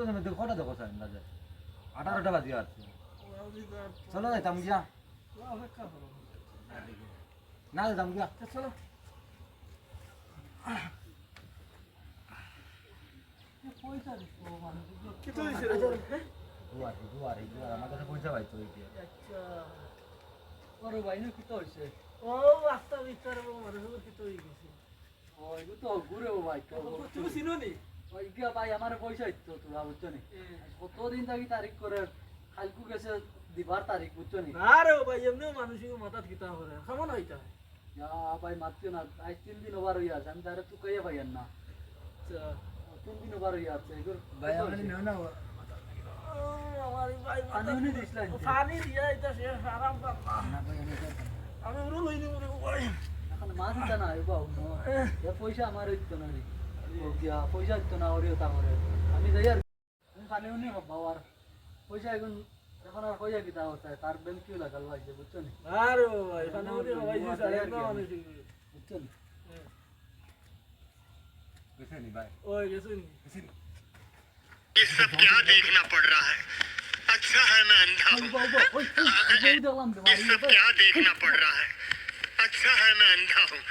সময় দেখো কটা দেখো স্যার? বাজে আঠারোটা বাজিয়ে আছে চলো যাইতাম গিয়া না যেতাম গিয়া চলো। তো। আচ্ছা তো হয়ে গেছে ও এগু ঘুরে ভাই তো তুমি চিনো নি? ওই গিয়া ভাই আমার পয়সা দিতো তোরা বুঝছ নি? কতদিন থাকি তারিখ করে কালকু গেছে দিবার তারিখ বুঝছ নি? না ভাই এমনিও মানুষের মাথাত কিতা করে কেমন হইতা যা ভাই মাতিও না আজ তিন দিন ওভার হইয়া আছে আমি তারে না। আচ্ছা। তিন দিন ওভার হইয়া আছে এগুর ভাই আমার না পানি দিয়া এটা সে আরাম আমি আমি উড়ো লই নিব ভাই এখন মাছ না বাবু পয়সা আমার দিত না রে। ও গিয়া পয়সা দিত না ওরে তা করে আমি যাই আর আমি পানি উনি হব আর পয়সা এখন এখন আর পয়সা কিতা হচ্ছে তার বেল কিউ লাগাল ভাইছে বুঝছো নি আরে ভাই পানি উড়ে হওয়াই দিছে আর না মানুষ বুঝছো নি বুঝছে নি ভাই ওই গেছুন বুঝছে নি ये सब क्या देखना पड़ रहा है अच्छा है मैं अंधा ওই हूँ বাবু ওই ওই দেখলাম তো ये सब क्या देखना पड़ रहा है अच्छा है मैं अंधा हूँ